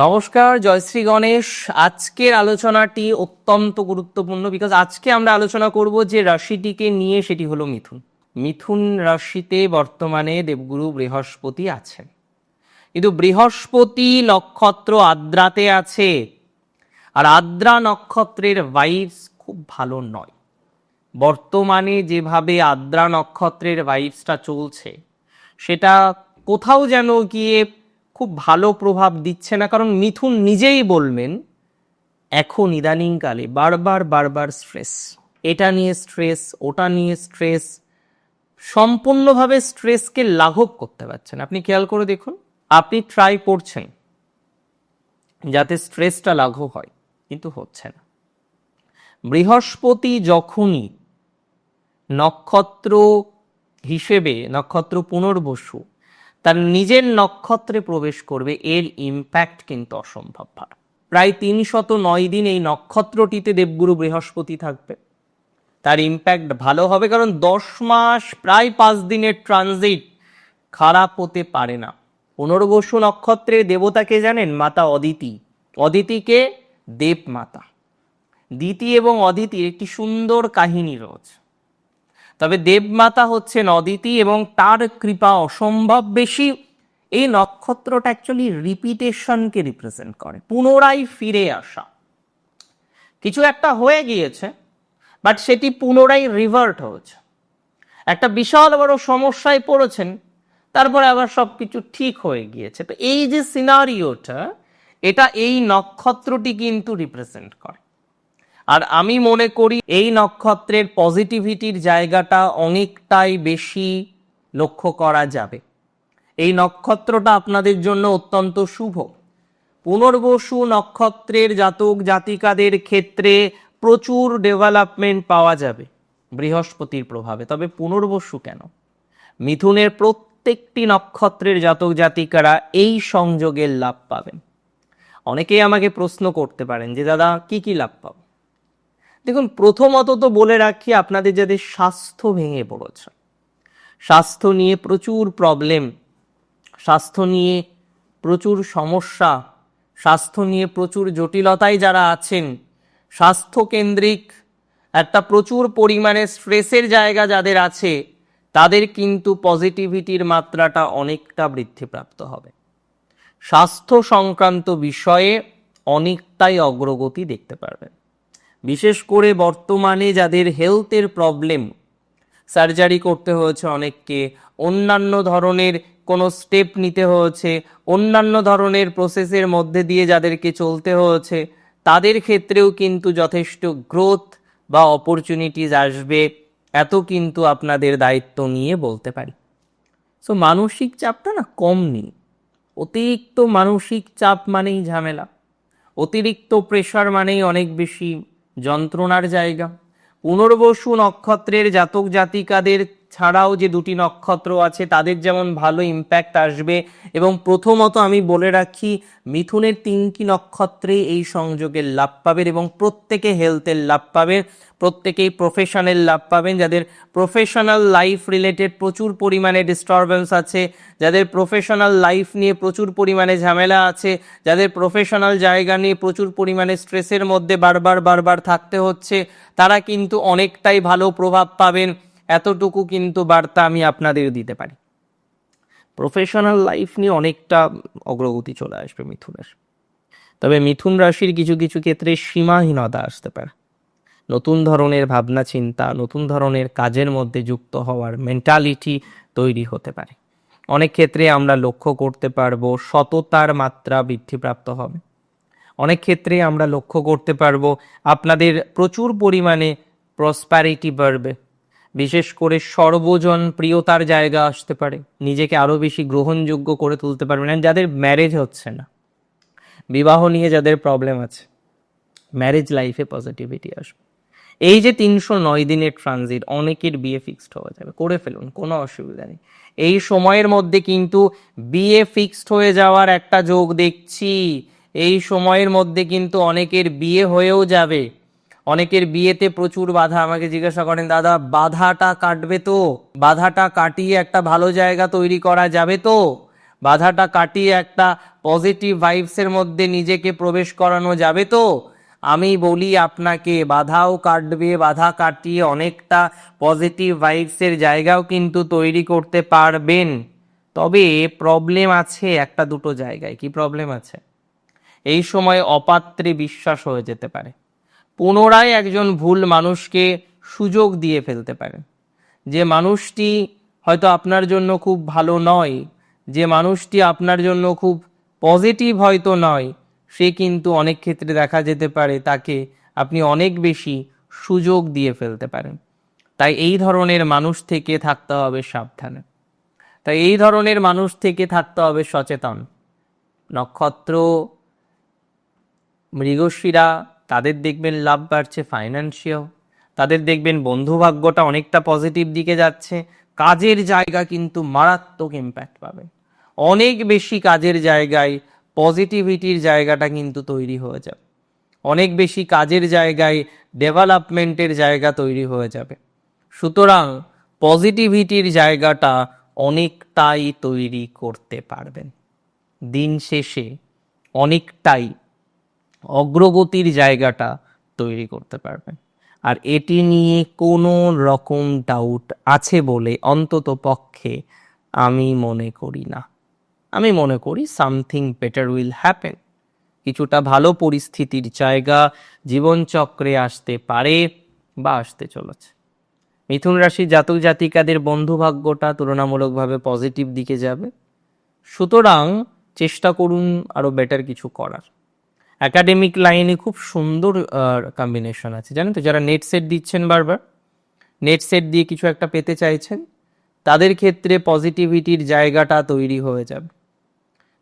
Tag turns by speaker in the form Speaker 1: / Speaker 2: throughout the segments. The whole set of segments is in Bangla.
Speaker 1: নমস্কার জয়শ্রী গণেশ। আজকের আলোচনাটি অত্যন্ত গুরুত্বপূর্ণ বিকজ আজকে আমরা আলোচনা করব যে রাশিটিকে নিয়ে, সেটি হলো মিথুন। মিথুন রাশিতে বর্তমানে দেবগুরু বৃহস্পতি আছেন। কিন্তু বৃহস্পতি নক্ষত্র আদ্রাতে আছে। আর আদ্রা নক্ষত্রের ভাইবস খুব ভালো নয়। বর্তমানে যেভাবে আদ্রা নক্ষত্রের ভাইবসটা চলছে, সেটা কোথাও যেন গিয়ে খুব ভালো প্রভাব দিচ্ছে না। কারণ মিথুন নিজেই বলবেন, এখন ইদানিংকালে বারবার বারবার স্ট্রেস এটা নিয়ে স্ট্রেস ওটা নিয়ে স্ট্রেস সম্পূর্ণভাবে স্ট্রেসকে লাঘব করতে পারছেন। আপনি খেয়াল করে দেখুন, আপনি ট্রাই করছেন, যাতে স্ট্রেসটা লাঘব হয়, কিন্তু হচ্ছে না। বৃহস্পতি যখনই নক্ষত্র হিসেবে, নক্ষত্র পুনর্বসু তার নিজের নক্ষত্রে প্রবেশ করবে, এর ইম্প্যাক্ট কিন্তু অসম্ভব ভার প্রায় তিনশত নয় দিন এই নক্ষত্রটিতে দেবগুরু বৃহস্পতি থাকবে। তার ইম্প্যাক্ট ভালো হবে কারণ দশ মাস, প্রায় পাঁচ দিনের ট্রানজিট খারাপ হতে পারে না। পুনর্বসু নক্ষত্রের দেবতাকে জানেন? মাতা অদিতি। অদিতিকে দেব মাতা দিতি এবং অদিতির একটি সুন্দর কাহিনী রয়েছে। তবে দেবমাতা হচ্ছেন অদিতি এবং তার কৃপা অসম্ভব বেশি। এই নক্ষত্রটা অ্যাকচুয়ালি রিপিটেশনকে রিপ্রেজেন্ট করে, পুনরায় ফিরে আসা। কিছু একটা হয়ে গিয়েছে বাট সেটি পুনরায় রিভার্ট হয়েছে। একটা বিশাল বড় সমস্যায় পড়েছেন, তারপরে আবার সব কিছু ঠিক হয়ে গিয়েছে। তো এই যে সিনারিওটা এটা এই নক্ষত্রটি কিন্তু রিপ্রেজেন্ট করে। আর আমি মনে করি এই নক্ষত্রের পজিটিভিটির জায়গাটা অনেকটাই বেশি লক্ষ্য করা যাবে। এই নক্ষত্রটা আপনাদের জন্য অত্যন্ত শুভ। পুনর্বসু নক্ষত্রের জাতক জাতিকাদের ক্ষেত্রে প্রচুর ডেভেলপমেন্ট পাওয়া যাবে বৃহস্পতির প্রভাবে। তবে পুনর্বসু কেন? মিথুনের প্রত্যেকটি নক্ষত্রের জাতক জাতিকারা এই সংযোগের লাভ পাবেন। অনেকেই আমাকে প্রশ্ন করতে পারেন যে, দাদা, কি কি লাভ পাবো? দেখুন, প্রথমত তো বলে রাখি, আপনাদের যাদের স্বাস্থ্য ভেঙে পড়েছে, স্বাস্থ্য নিয়ে প্রচুর প্রবলেম স্বাস্থ্য নিয়ে প্রচুর সমস্যা, স্বাস্থ্য নিয়ে প্রচুর জটিলতায় যারা আছেন স্বাস্থ্যকেন্দ্রিক একটা প্রচুর পরিমাণে স্ট্রেসের জায়গা যাদের আছে, তাদের কিন্তু পজিটিভিটির মাত্রাটা অনেকটা বৃদ্ধিপ্রাপ্ত হবে। স্বাস্থ্য সংক্রান্ত বিষয়ে অনেকটাই অগ্রগতি দেখতে পারবেন। বিশেষ করে বর্তমানে যাদের হেলথের প্রবলেম, সার্জারি করতে হয়েছে অনেককে, অন্যান্য ধরনের কোনো স্টেপ নিতে হয়েছে, অন্যান্য ধরনের প্রসেসের মধ্যে দিয়ে যাদেরকে চলতে হয়েছে, তাদের ক্ষেত্রেও কিন্তু যথেষ্ট গ্রোথ বা অপরচুনিটিস আসবে। এত কিন্তু আপনাদের দায়িত্ব নিয়ে বলতে পারি। সো মানসিক চাপটা না কম নেই। অতিরিক্ত মানসিক চাপ মানেই ঝামেলা। অতিরিক্ত প্রেশার মানেই অনেক বেশি যন্ত্রণার জায়গা। পুনর্বসু নক্ষত্রের জাতক জাতিকাদের ছাড়াও যে দুটি নক্ষত্র আছে, তাদের যেমন ভালো ইম্প্যাক্ট আসবে। এবং প্রথমত আমি বলে রাখি, মিথুনের তিনটি নক্ষত্রে এই সংযোগের লাভ পাবেন এবং প্রত্যেকে হেলথের লাভ পাবেন, প্রত্যেকেই প্রফেশনাল লাভ পাবেন। যাদের প্রফেশনাল লাইফ রিলেটেড প্রচুর পরিমাণে ডিস্টারবেন্স আছে, যাদের প্রফেশনাল লাইফ নিয়ে প্রচুর পরিমাণে ঝামেলা আছে, যাদের প্রফেশনাল জায়গা নিয়ে প্রচুর পরিমাণে স্ট্রেসের মধ্যে বারবার বারবার থাকতে হচ্ছে, তারা কিন্তু অনেকটাই ভালো প্রভাব পাবেন। এতটুকু কিন্তু বার্তা আমি আপনাদের দিতে পারি। প্রফেশনাল লাইফ নিয়ে অনেকটা অগ্রগতি চলে আসবে মিথুনের। তবে মিথুন রাশির কিছু কিছু ক্ষেত্রে সীমাহীনতা আসতে পারে। নতুন ধরনের ভাবনা, চিন্তা, নতুন ধরনের কাজের মধ্যে যুক্ত হওয়ার মেন্টালিটি তৈরি হতে পারে। অনেক ক্ষেত্রে আমরা লক্ষ্য করতে পারব সততার মাত্রা বৃদ্ধিপ্রাপ্ত হবে। অনেক ক্ষেত্রে আমরা লক্ষ্য করতে পারব আপনাদের প্রচুর পরিমাণে প্রসপ্যারিটি বাড়বে। বিশেষ করে সর্বজন প্রিয়তার জায়গা আসতে পারে। নিজেকে আরও বেশি গ্রহণযোগ্য করে তুলতে পারবেন আর যাদের ম্যারেজ হচ্ছে না। বিবাহ নিয়ে যাদের প্রবলেম আছে ম্যারেজ লাইফে পজিটিভিটি আসবে। এই যে তিনশো নয় দিনের ট্রানজিট অনেকের বিয়ে ফিক্সড হয়ে যাবে। করে ফেলুন, কোনো অসুবিধা নেই। এই সময়ের মধ্যে কিন্তু বিয়ে ফিক্সড হয়ে যাওয়ার একটা যোগ দেখছি। এই সময়ের মধ্যে কিন্তু অনেকের বিয়ে হয়েও যাবে। অনেকের বিয়েতে প্রচুর বাধা। আমাকে জিজ্ঞাসা করেন, দাদা, বাধাটা কাটবে তো? বাধাটা কাটিয়ে একটা ভালো জায়গা তৈরি করা যাবে তো? বাধাটা কাটিয়ে একটা পজিটিভ ভাইবসের মধ্যে নিজেকে প্রবেশ করানো যাবে তো? আমি বলি আপনাকে, বাধাও কাটবে, বাধা কাটিয়ে অনেকটা পজিটিভ ভাইবসের জায়গাও কিন্তু তৈরি করতে পারবেন। তবে প্রবলেম আছে একটা দুটো জায়গায়। কি প্রবলেম আছে? এই সময় অপাত্রে বিশ্বাস হয়ে যেতে পারে। পুনরায় একজন ভুল মানুষকে সুযোগ দিয়ে ফেলতে পারে। যে মানুষটি হয়তো আপনার জন্য খুব ভালো নয়, যে মানুষটি আপনার জন্য খুব পজিটিভ হয়তো নয়, সে কিন্তু অনেক ক্ষেত্রে দেখা যেতে পারে তাকে আপনি অনেক বেশি সুযোগ দিয়ে ফেলতে পারেন। তাই এই ধরনের মানুষ থেকে থাকতে হবে সাবধানে। তাই এই ধরনের মানুষ থেকে থাকতে হবে সচেতন। নক্ষত্র, মৃগশিরা তাদের দেখবেন লাভ বাড়ছে ফাইন্যান্সিয়াল তাদের দেখবেন বন্ধু ভাগ্যটা অনেকটা পজিটিভ দিকে যাচ্ছে, কাজের জায়গা কিন্তু মারাত্মক ইম্প্যাক্ট পাবে। অনেক বেশি কাজের জায়গায় পজিটিভিটির জায়গাটা কিন্তু তৈরি হয়ে যাবে। অনেক বেশি কাজের জায়গায় ডেভেলপমেন্টের জায়গা তৈরি হয়ে যাবে। সুতরাং পজিটিভিটির জায়গাটা অনেকটাই তৈরি করতে পারবেন। দিন শেষে অনেকটাই অগ্রগতির জায়গাটা তৈরি করতে পারবেন। আর এটি নিয়ে কোনো রকম ডাউট আছে বলে অন্তত পক্ষে আমি মনে করি না। আমি মনে করি সামথিং বেটার উইল হ্যাপেন কিছুটা ভালো পরিস্থিতির জায়গা জীবনচক্রে আসতে পারে বা আসতে চলেছে। মিথুন রাশি জাতক জাতিকাদের বন্ধু ভাগ্যটা তুলনামূলকভাবে পজিটিভ দিকে যাবে। সুতরাং চেষ্টা করুন আরও বেটার কিছু করার। একাডেমিক লাইনে খুব সুন্দর কম্বিনেশন আছে, জানেন তো? যারা নেট সেট দিচ্ছেন বারবার নেট সেট দিয়ে কিছু একটা পেতে চাইছেন, তাদের ক্ষেত্রে পজিটিভিটির জায়গাটা তৈরি হয়ে যাবে।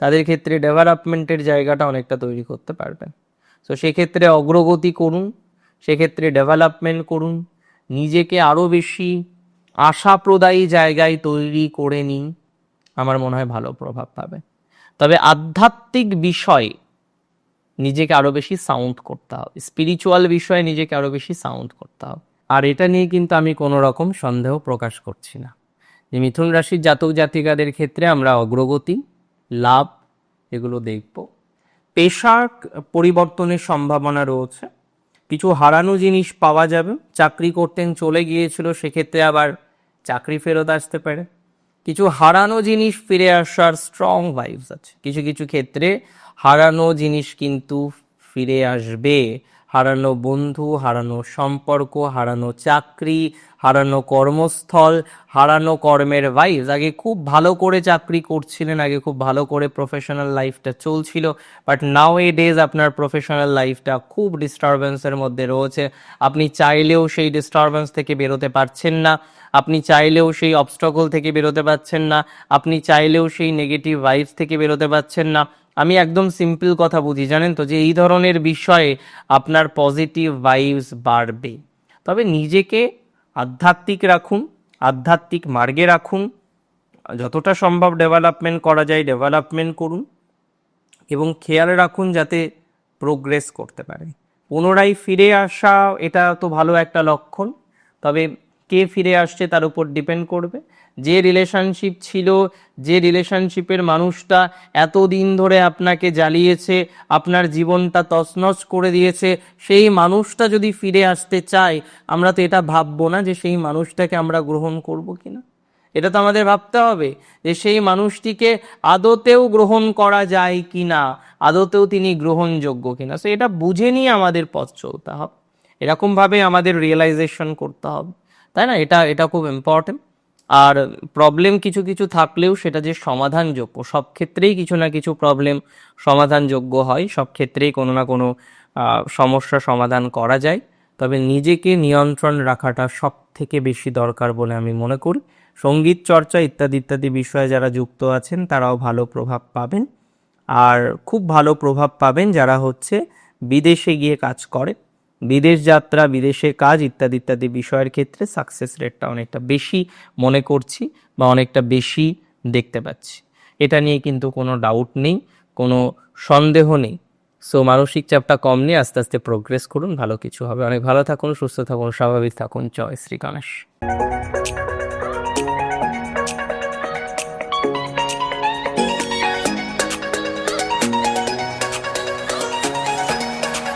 Speaker 1: তাদের ক্ষেত্রে ডেভেলপমেন্টের জায়গাটা অনেকটা তৈরি করতে পারবেন। তো সেক্ষেত্রে অগ্রগতি করুন, সেক্ষেত্রে ডেভেলপমেন্ট করুন, নিজেকে আরও বেশি আশাপ্রদায়ী জায়গায় তৈরি করে নিন, আমার মনে হয় ভালো প্রভাব পাবে। তবে আধ্যাত্মিক বিষয় নিজেকে আরও বেশি সাউন্ড করতে হবে। স্পিরিচুয়াল বিষয়ে নিজেকে আরও বেশি সাউন্ড করতে হবে। আর এটা নিয়ে কিন্তু আমি কোনো রকম সন্দেহ প্রকাশ করছি না। যে মিথুন রাশির জাতক জাতিকাদের ক্ষেত্রে আমরা অগ্রগতি, লাভ এগুলো দেখব। পেশার পরিবর্তনের সম্ভাবনা রয়েছে। কিছু হারানো জিনিস পাওয়া যাবে। চাকরি করতেন চলে গিয়েছিল, সেক্ষেত্রে আবার চাকরি ফেরত আসতে পারে। কিছু হারানো জিনিস ফিরে আসার স্ট্রং ভাইবস আছে। কিছু কিছু ক্ষেত্রে হারানো জিনিস কিন্তু ফিরে আসবে। হারানো বন্ধু, হারানো সম্পর্ক, হারানো চাকরি, হারানো কর্মস্থল, হারানো কর্মের ভাইবস আগে খুব ভালো করে চাকরি করছিলেন, আগে খুব ভালো করে প্রফেশনাল লাইফটা চলছিল বাট নাও এ ডেজ আপনার প্রফেশনাল লাইফটা খুব ডিস্টারবেন্সের মধ্যে রয়েছে। আপনি চাইলেও সেই ডিস্টারবেন্স থেকে বেরোতে পারছেন না, আপনি চাইলেও সেই অবস্টকল থেকে বেরোতে পারছেন না, আপনি চাইলেও সেই নেগেটিভ ভাইবস থেকে বেরোতে পারছেন না। আমি একদম সিম্পল কথা বুঝি, জানেন তো, যে এই ধরনের বিষয়ে আপনার পজিটিভ ভাইবস বাড়বে। তবে নিজেকে আধ্যাত্মিক রাখুন, আধ্যাত্মিক মার্গে রাখুন, যতটা সম্ভব ডেভেলপমেন্ট করা যায় ডেভেলপমেন্ট করুন এবং খেয়াল রাখুন যাতে প্রোগ্রেস করতে পারে। পুনরায় ফিরে আসা এটা তো ভালো একটা লক্ষণ, তবে কে ফিরে আসছে তার উপর ডিপেন্ড করবে। যে রিলেশনশিপ ছিল, যে রিলেশনশিপের মানুষটা এতদিন ধরে আপনাকে জ্বালিয়েছে, আপনার জীবনটা তছনছ করে দিয়েছে, সেই মানুষটা যদি ফিরে আসতে চায়, আমরা তো এটা ভাববো না যে সেই মানুষটাকে আমরা গ্রহণ করব কিনা। এটা তো আমাদের ভাবতে হবে যে সেই মানুষটিকে আদতেও গ্রহণ করা যায় কি না আদতেও তিনি গ্রহণযোগ্য কিনা। সো এটা বুঝে নিয়ে আমাদের পথ চলতে হবে। এরকমভাবে আমাদের রিয়েলাইজেশন করতে হবে। তাই না? এটা এটা খুব ইম্পর্টেন্ট আর প্রবলেম কিছু কিছু থাকলেও সেটা যে সমাধানযোগ্য, সব ক্ষেত্রেই কিছু না কিছু প্রবলেম সমাধানযোগ্য হয়। সব ক্ষেত্রেই কোনো না কোনো সমস্যা সমাধান করা যায়। তবে নিজেকে নিয়ন্ত্রণ রাখাটা সব থেকে বেশি দরকার বলে আমি মনে করি। সংগীত চর্চা ইত্যাদি ইত্যাদি বিষয়ে যারা যুক্ত আছেন, তারাও ভালো প্রভাব পাবেন। আর খুব ভালো প্রভাব পাবেন যারা হচ্ছে বিদেশে গিয়ে কাজ করে। বিদেশ যাত্রা, বিদেশে কাজ ইত্যাদি ইত্যাদি বিষয়ের ক্ষেত্রে সাকসেস রেটটা অনেকটা বেশি মনে করছি বা অনেকটা বেশি দেখতে পাচ্ছি। এটা নিয়ে কিন্তু কোনো ডাউট নেই, কোনো সন্দেহ নেই। সো মানসিক চাপটা কম নিয়ে আস্তে আস্তে প্রোগ্রেস করুন, ভালো কিছু হবে। অনেক ভালো থাকুন, সুস্থ থাকুন, স্বাভাবিক থাকুন। জয় শ্রী গণেশ।